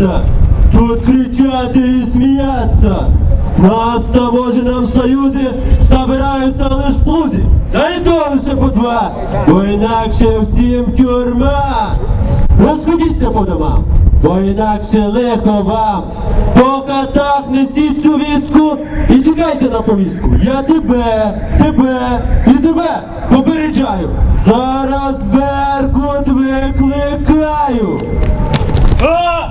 бояться, тут кричать и смеяться. Нас в таможенном союзе собираються лиш плузі, та й то лише по два, бо інакше всім тюрма. Розходіться по домам, бо інакше лихо вам. По хатах несіть цю вістку і чекайте на повістку. Я тебе, тебе і тебе попереджаю. Зараз Беркут викликаю. А!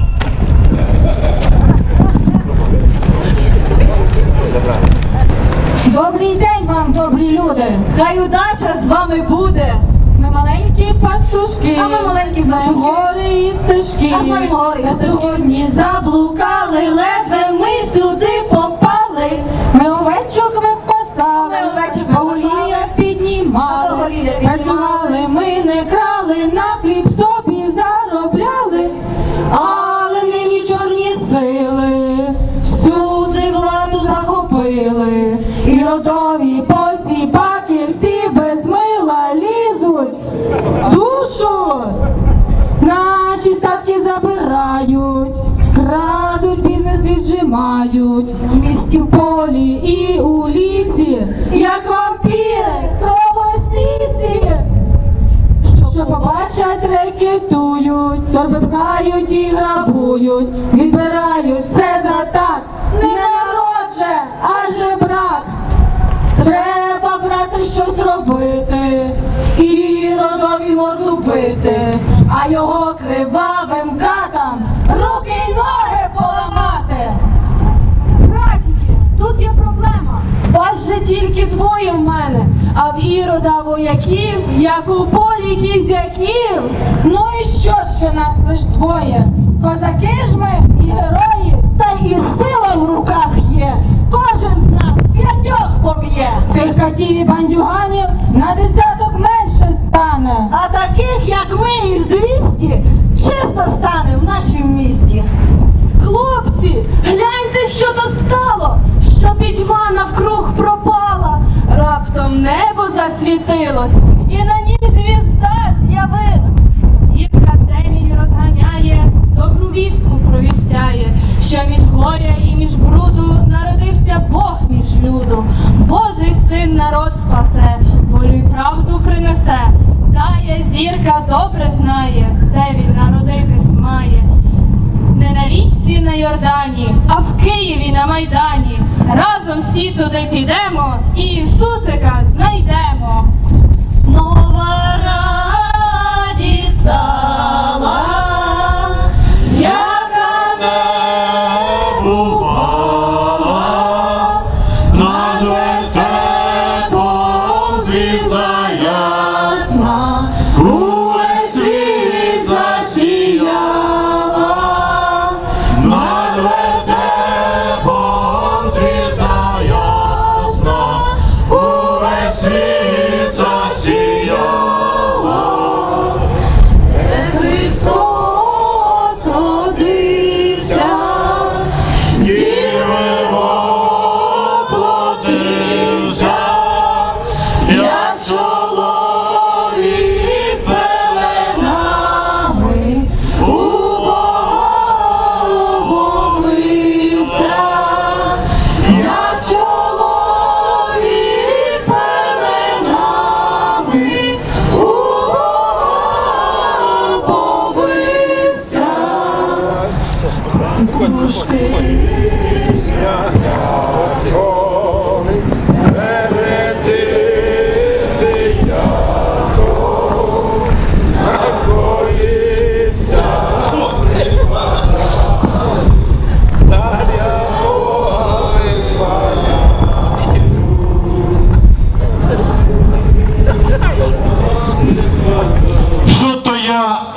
Добрий день вам, добрі люди. Хай удача з вами буде. Ми маленькі пастушки. А ми маленькі пастушки. гори і стежки. А знаємо гори і стежки. сьогодні заблукали, ледве ми сюди попали. Ми овечок випасали, Ми овечок поголів'я піднімали. поголів'я піднімали. Ми не крали, на хліб Душу наші статки забирають, крадуть, бізнес віджимають. В місті в полі і у лісі, як вампіри, кровосісі. Що побачать, рекетують, торби пхають і грабують, відбирають все за так, не народ же, а жебрак. Треба брати щось робити і родові морду бити, а його кривавим катам руки й ноги поламати. Братіки, тут є проблема. Вас же тільки двоє в мене, а в ірода вояків, як у полі кізяків. Ну і що, що нас лиш двоє? Козаки ж ми і герої. Та і сила в руках є. Кожен з нас п'ятьох поб'є. Тих катів і бандюганів на десяток менше стане. А таких, як ми із 200, чисто стане в нашім місті. Хлопці, гляньте, що то стало, що пітьма навкруг пропала. Раптом небо засвітилось, і на нім звізда з'явилась. Зірка темінь розганяє, добру вістку провіщає, що між горя і між бруду народився Бог між люду. Божий син народ спасе, волю й правду принесе. Тая зірка добре знає, де він народитись має. Не на річці на Йордані, а в Києві на Майдані. Разом всі туди підемо і Ісусика знайдемо. Nova.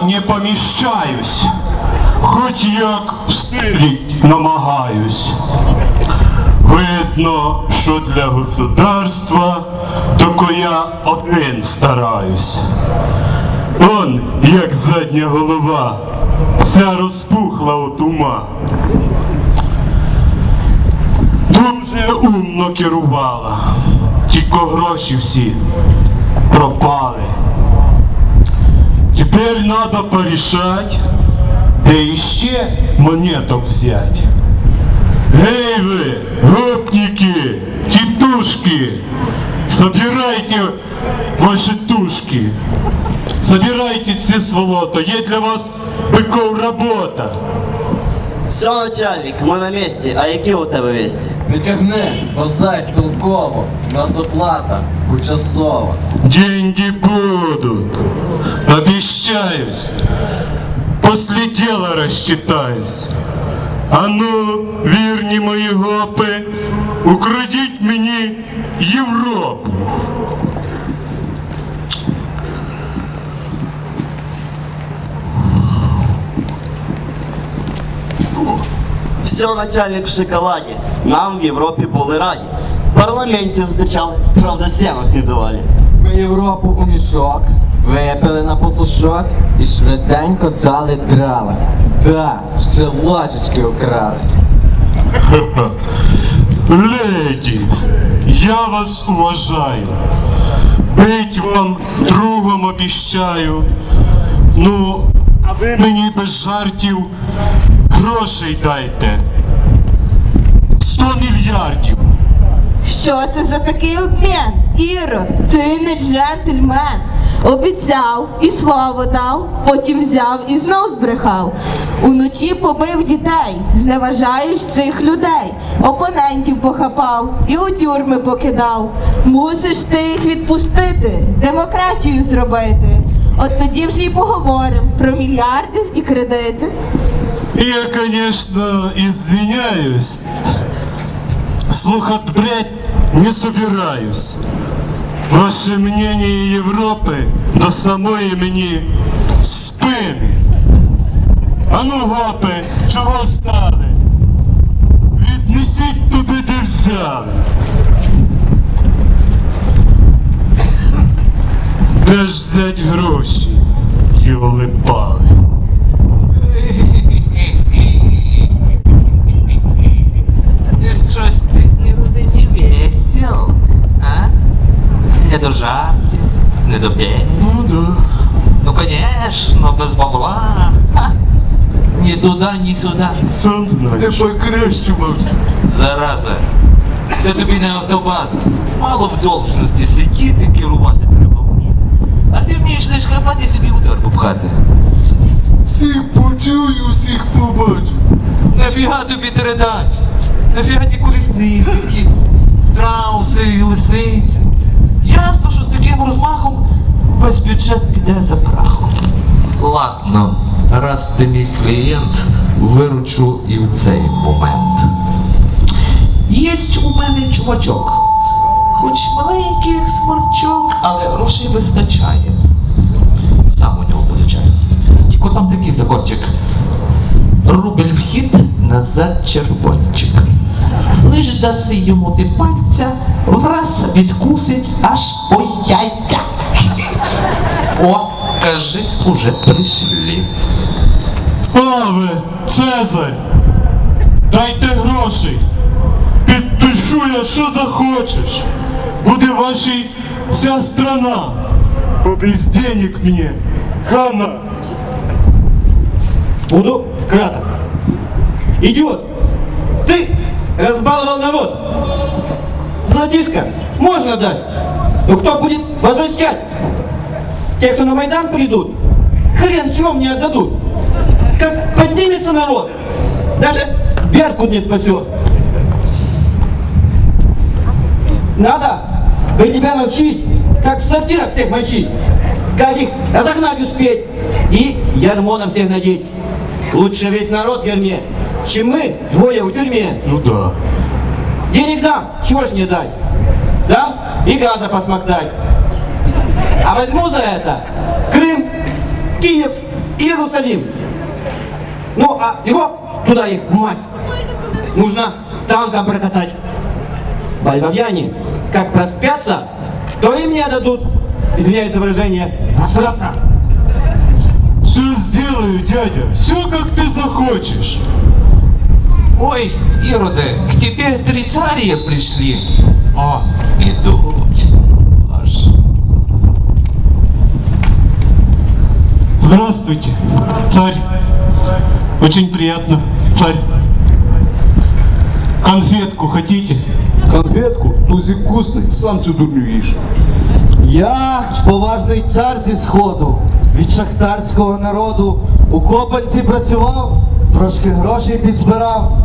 Не поміщаюсь, хоч як встиліть намагаюсь. Видно, що для государства тільки я один стараюсь. Он, як задня голова, вся розпухла от ума. Дуже умно керувала, тільки гроші всі пропали. Теперь надо порешать, де де іще монеток взять. Гей ви, гопники, тітушки, собирайте ваші тушки. Собирайтесь все сволото, є для вас биков робота. Все, начальник, ми на місці, а які у тебе вісті? Не тягни, позай толково, на нас оплата почасова. Деньги будут, обещаюсь. После дела рассчитаюсь. А ну, вірні мої гопи, украдіть мені Європу. Все, начальник в шоколаді. Нам в Європі були раді. В парламенті зустрічали, правда, сімок не давали. Ми Європу у мішок, випили на послушок і швиденько дали драла. Да, ще ложечки украли. Леді, я вас уважаю. Быть вам другом обіщаю. Ну, мені без жартів грошей дайте. Сто мільярдів. Що це за такий обмін? Іро, ти не джентльмен. Обіцяв і слово дав, потім взяв і знов збрехав. Уночі побив дітей, зневажаєш цих людей, опонентів похапав і у тюрми покидав. Мусиш ти їх відпустити, демократію зробити. От тоді вже й поговоримо про мільярди і кредити. Я, конечно, извиняюсь. Слухать бред не собираюсь. Ваше мнение Європи до самої мені спини. А ну, гопи, чого стали? Віднесіть туди, де взяли. Де ж взять гроші? Йоли Не до жартів, не до пень. Ну да. Ну, конечно, без бабла. Ха. Ні туди, ні сюди. Сам знаєш. покрещувався. Зараза. Це тобі не автобаза. Мало в должності сидіти, керувати треба вміти. А ти вмієш лише хапати собі в торбу пхати. Всіх почую, всіх побачу. Нафіга тобі передач? Нафіга ті колісниці, ті страуси і лисиці? Ясно, що з таким розмахом весь бюджет піде за прахом. Ладно, раз ти мій клієнт, виручу і в цей момент. Єсть у мене чувачок. Хоч маленький як сморчок, але грошей вистачає. Сам у нього позичаю. Тільки там такий закончик. Рубль вхід, назад червончик. Даси йому ти пальця, враз відкусить аж по яйця. О, кажись, уже прийшли. Паве, Цезарь, дайте грошей. Підпишу я, що захочеш. Буде вашій вся страна. Бо без денег мені хана. Буду краток. Идиот! Разбаловал народ! Золотишко можно дать, но кто будет возвращать? Те, кто на Майдан придут, хрен чем не отдадут. Как поднимется народ, даже Беркут не спасет. Надо бы тебя научить, как в сортирах всех мочить, как их разогнать успеть и ярмо на всех надеть. Лучше весь народ в ярме, чем мы двое в тюрьме. Ну да. Денег дам, чего ж не дать? Дам и газа посмоктать. А возьму за это Крым, Киев и Иерусалим. Ну, а его туда их, мать, нужно танком прокатать. Бальбабьяне, как проспятся, то им не дадут, извиняюсь за выражение, посраться. Все сделаю, дядя. Все, как ты захочешь. Ой, Ироды, к тебе три царя пришли. О, идут. Аж. Здравствуйте, царь. Очень приятно, царь. Конфетку хотите? Конфетку? Тузик вкусний, сам цю дурню їж. Я поважний цар зі сходу, від шахтарського народу. У Копанці працював, трошки грошей підзбирав.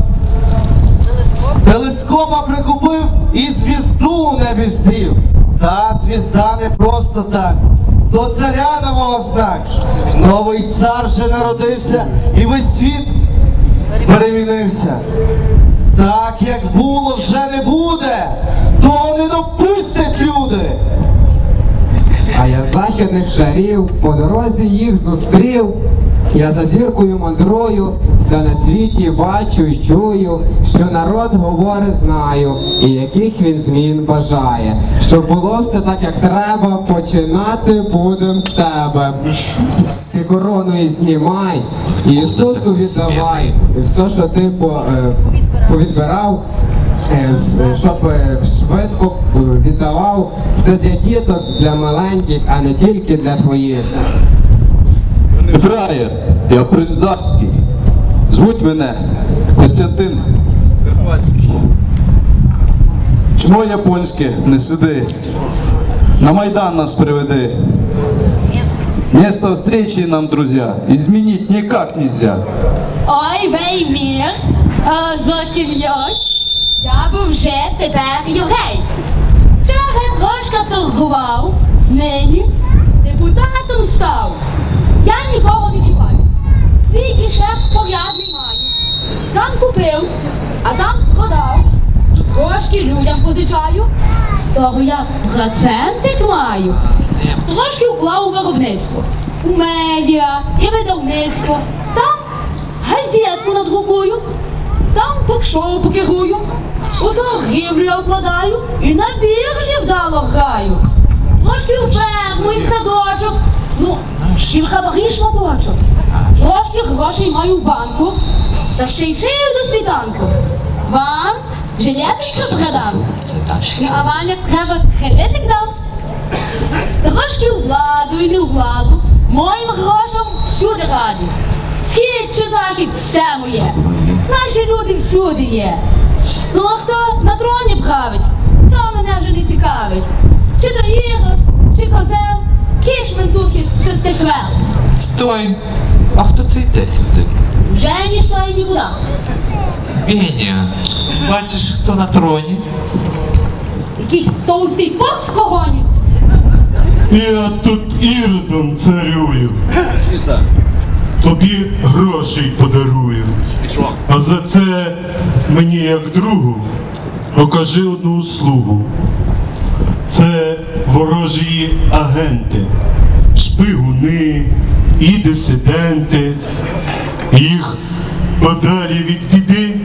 Телескопа прикупив і звізду у небі зустрів. Та звізда не просто так. То царя нового знак. Новий цар вже народився і весь світ перемінився. Так як було, вже не буде, того не допустять люди. А я західних царів по дорозі їх зустрів. Я за зіркою мандрую, все на світі бачу і чую, що народ говорить знаю, і яких він змін бажає. Щоб було все так, як треба, починати будем з тебе. Ти короною знімай, і Ісусу віддавай, і все, що ти е, повідбирав, е, щоб е, швидко віддавав все для діток, для маленьких, а не тільки для твоїх. Фраєр, я принц Західський. Звуть мене Костянтин Карпатський. Чмо японське, не сиди. На Майдан нас приведи. Место встречи нам, друзья, изменить никак нельзя. Ой, вей мір, зовсім як. Я був вже тепер єврей. Вчора трошки торгував, нині депутатом став. Я нікого не чіпаю. Свій кишефт порядний. Там купив, а там продав. Трошки людям позичаю. З того я процентик маю. Трошки вклав у виробництво. У медіа і видавництво. Там газетку надрукую, там ток-шоу покерую, у торгівлю я і на біржі вдало граю. Трошки у ферму і в садочок, ну, і в хабарі шматочок. Трошки грошей маю в банку, та ще й шию до світанку. Вам жилеточку продам, ну, а вам як треба кредитик дам. Трошки владу і не владу, моїм грошам всюди раді. Схід чи захід все моє. Наші люди всюди є. Ну а хто на троні править, то мене вже не цікавить. Чи то ігор, чи козел, кіш ментуки, що з тих вел. Стой! А хто це йде сюди? Вже ніхто і нікуди. Беня, бачиш, хто на троні? Якийсь товстий поп з когоні. Я тут іродом царюю. Тобі грошей подарую. А за це мені як другу окажи одну услугу. Це ворожі агенти, шпигуни і дисиденти. Їх подалі від біди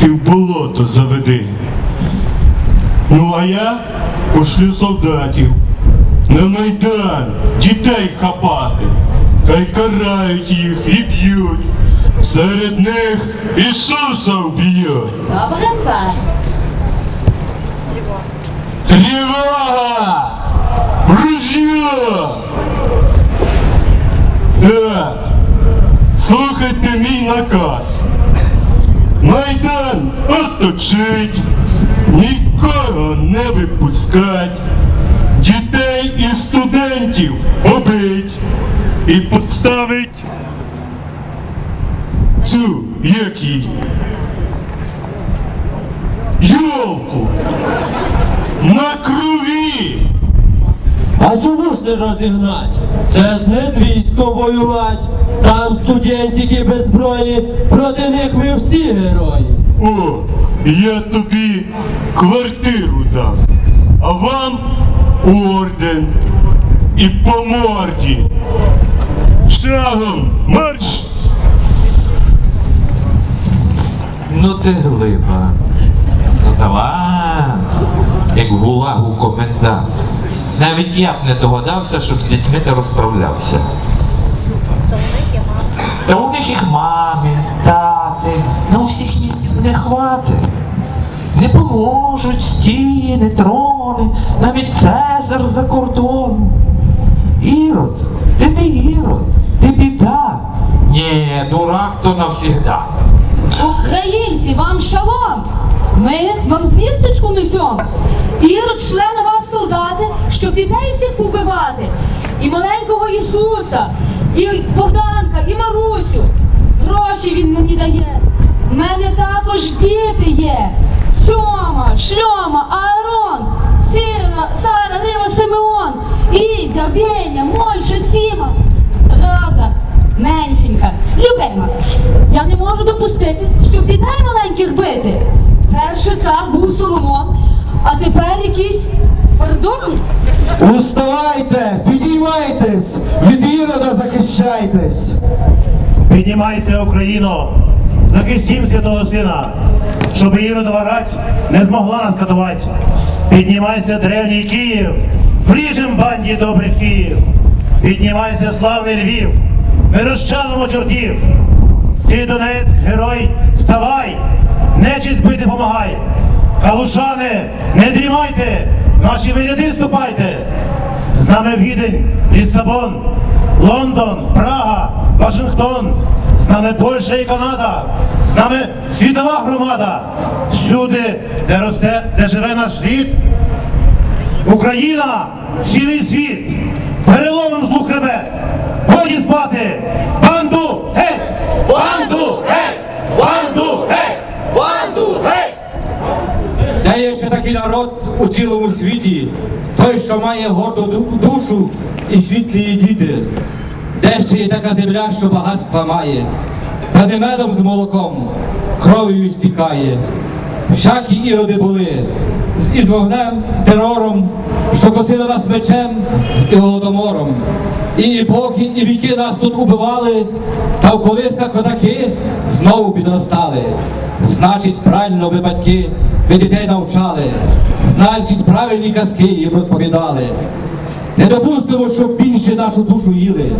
ти в болото заведи. Ну а я пошлю солдатів на Майдан дітей хапати, та й карають їх і б'ють. Серед них Ісуса вб'ють. Добре, цар. Тривога! Ружье! Так, слухайте мій наказ. Майдан оточить, нікого не випускать, дітей і студентів побить і поставить цю, як її, йолку на крові. А чому ж не розігнать? Це ж не з військом воювать. Там студентики беззбройні, проти них ми всі герої. О, я тобі квартиру дам, а вам орден і по морді. Шагом марш! Ну ти глиба. Ну талант. Як гулагу комендант. Навіть я б не догадався, щоб з дітьми ти розправлявся. Та у них їх мами, тати, на усіх їх не хватить. Не поможуть стіни, трони, навіть Цезар за кордоном. Ірод, ти не ірод, ти біда. Ні, дурак то навсегда. Українці, вам шалом! Ми вам звісточку несемо. Ірод шле на вас солдати, щоб дітей всіх побивати. І маленького Ісуса, і Богданка, і Марусю. Гроші він мені дає. У мене також діти є. Сьома, Шльома, Аарон, Сира, Сара, Рима, Симеон, Ізя, Беня, Мойша, Сіма, Роза, меншенька, любима. Я не можу допустити, щоб дітей маленьких бити. Перший цар був Соломон, а тепер якийсь пардон. Уставайте, підіймайтесь, від ірода захищайтесь. Піднімайся, Україно, захистім святого сина, щоб Іродова рать не змогла нас катувати. Піднімайся, древній Київ, вріжем банді добрих Київ. Піднімайся, славний Львів, ми розчавимо чортів. Ти, Донецьк, герой, вставай, нечисть бити помагай. Калушани, не дрімайте, наші виряди ступайте. З нами Відень, Ліссабон, Лондон, Прага, Вашингтон, з нами Польща і Канада, з нами світова громада. Всюди, де росте, де живе наш рід, Україна, цілий світ, переломим злу хребет. Годі спати! Банду геть! Банду геть! Банду геть! Банду геть! Де є ще такий народ у цілому світі, той, що має горду душу і світлі діти, де ще є така земля, що багатства має, та не медом з молоком, кров'ю стікає. Всякі іроди були, із вогнем, терором, що косили нас мечем і голодомором. І епохи, і віки нас тут убивали, та в колисках козаки знову підростали. Значить, правильно ви батьки, ви дітей навчали, значить, правильні казки їм розповідали. Не допустимо, щоб більше нашу душу їли.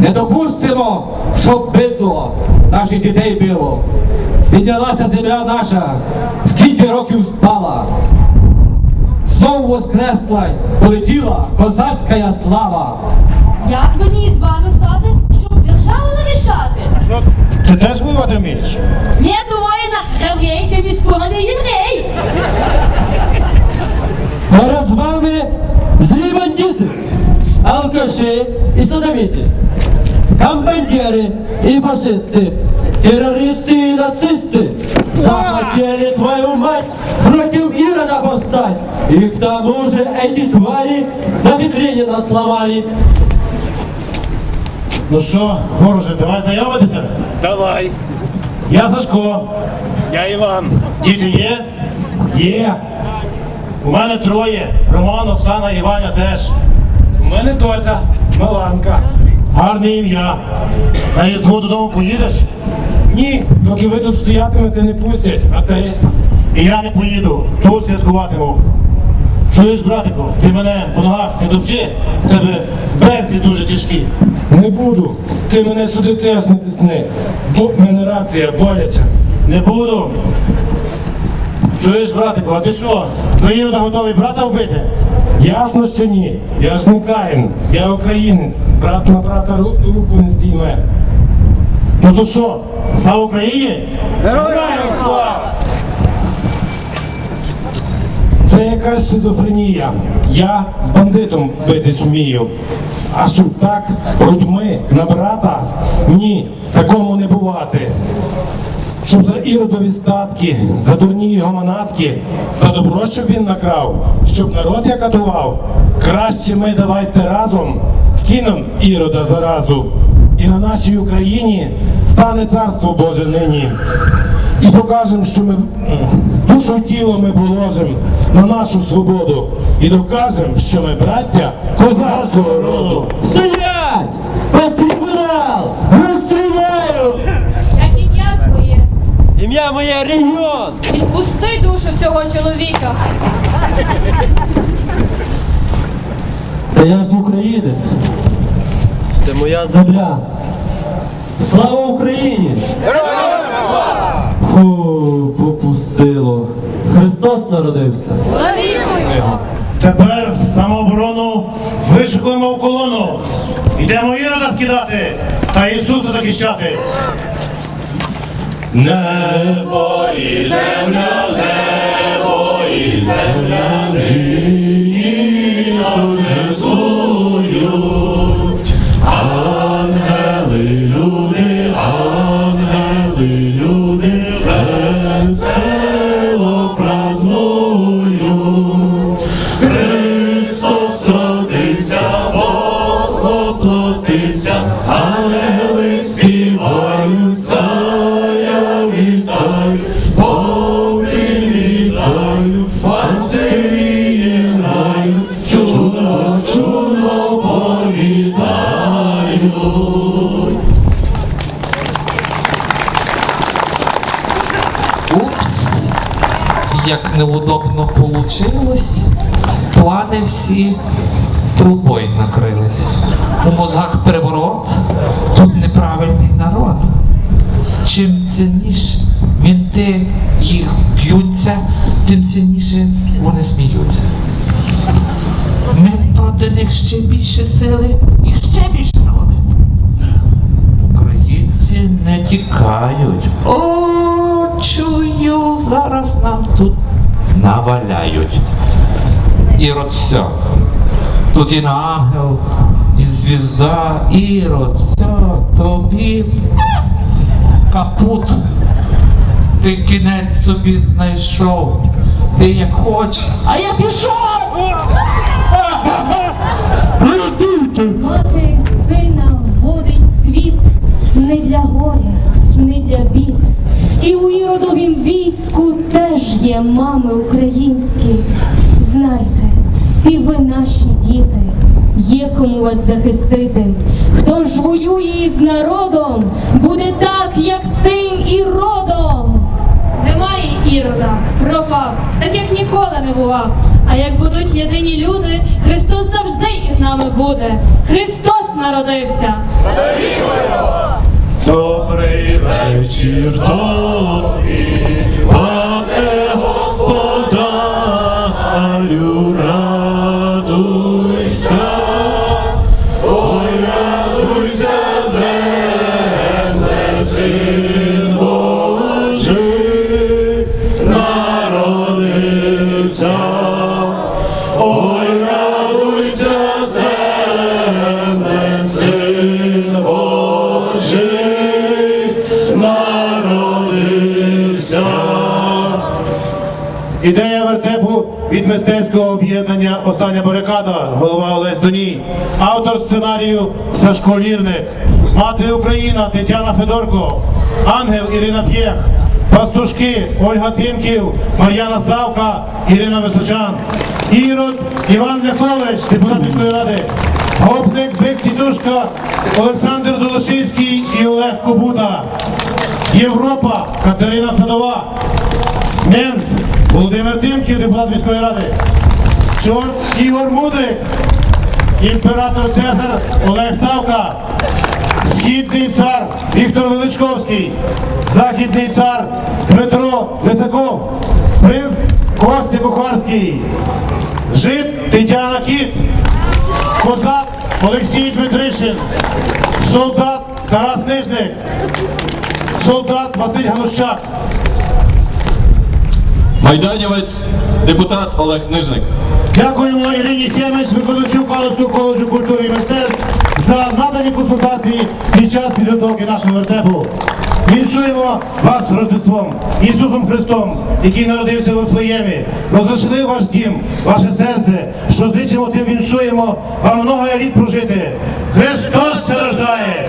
Не допустимо, щоб бидло наших дітей било. Піднялася земля наша, скільки років спала. Знову воскресла, полетіла козацька слава. Як мені з вами стати, щоб державу захищати? Ти теж воювати вмієш? Не двоє на храв'єй, чи споганий єврей. Перед вами злі бандити, алкаші і садовіти, комбандери і фашисти, террористы и нацисты захотели твою мать против Ирода повстать. И к тому же эти твари на Ленина сломали. Ну що, вороже, давай знайомитися? Давай, Я Сашко. я Іван. Діти є? Є. У мене троє. Роман, Оксана і Ваня теж. У мене доця Маланка. Гарне ім'я. На різдво додому поїдеш? Ні, доки ви тут стоятимете, не пустять, а ти І я не поїду. Тут святкуватиму. Чуєш, братику, ти мене по ногах не топчи, в тебе берці дуже тяжкі. не буду. Ти мене сюди теж не тисни, бо мене рація боляча. Не буду. Чуєш, братику, а ти що, за Ірода готовий брата вбити? Ясно, що ні. Я ж не Каїн, я українець. Брат на брата руку не здійме. Ну то що, слава Україні? Героям слава! Це якась шизофренія. Я з бандитом битись вмію. А щоб так грудьми на брата? Ні, такому. Щоб за іродові статки, за дурні його манатки, за добро, щоб він накрав, щоб народ я катував. Краще ми давайте разом скинем ірода заразу. І на нашій Україні стане царство Боже нині. І покажемо, що ми душу тіло ми положимо за нашу свободу. І докажемо, що ми браття козацького роду. Стоять! Ім'я моє Регіон! Відпусти душу цього чоловіка. Та я ж українець. Це моя земля. Слава Україні! Героям слава! Фу, попустило. Христос народився. Славімо! Тепер самооборону вишикуємо в колону. Йдемо Ірода скидати та Ісуса захищати. Небо і земля, небо і земля, получилось, плани всі трубою накрились. У мозгах переворот, тут неправильний народ. Чим сильніше мінти їх б'ються, тим сильніше вони сміються. Ми проти них ще більше сили і ще більше народи. Українці не тікають. О, чую, зараз нам тут наваляють. Ірод все. Тут і на ангел, і звізда, Ірод, все, тобі капут. Ти кінець собі знайшов. Ти як хочеш, а я пішов! Мати сина вводить світ не для горя, не для бід. І у іродовім війську теж є мами українські. Знайте, всі ви наші діти, є кому вас захистити. Хто ж воює із народом, буде так, як цим і родом. Немає ірода, пропав, так як ніколи не бував. А як будуть єдині люди, Христос завжди із нами буде. Христос народився. Добрий вечір тобі, Ідея вертепу від мистецького об'єднання Остання барикада, голова Олесь Доній, автор сценарію Сашко Лірник, мати Україна Тетяна Федорко, ангел Ірина П'єх, пастушки Ольга Тимків, Мар'яна Савка, Ірина Височан, Ірод Іван Ляхович, депутат міської ради, гопник Бик Тітушка, Олександр Долошицький і Олег Кобута, Європа Катерина Садова. Мент Володимир Тимків, депутат міської ради. Чорт Ігор Мудрик, імператор Цезар Олег Савка, Східний цар Віктор Величковський, Західний цар Дмитро Лисаков, принц Костя Кухарський, Жит Тетяна Кіт, Козак Олексій Дмитришин, солдат Тарас Нижник, солдат Василь Ганущак. Майданівець, депутат Олег Нижник. Дякуємо Ірині Хемеч, викладачу Калицького коледжу культури і мистецтв за надані консультації під час підготовки нашого вертепу. Віншуємо вас Рождеством, Ісусом Христом, який народився в Вифлеємі. Розросли ваш дім, ваше серце, що зичимо, тим віншуємо вам много літ прожити. Христос рождає!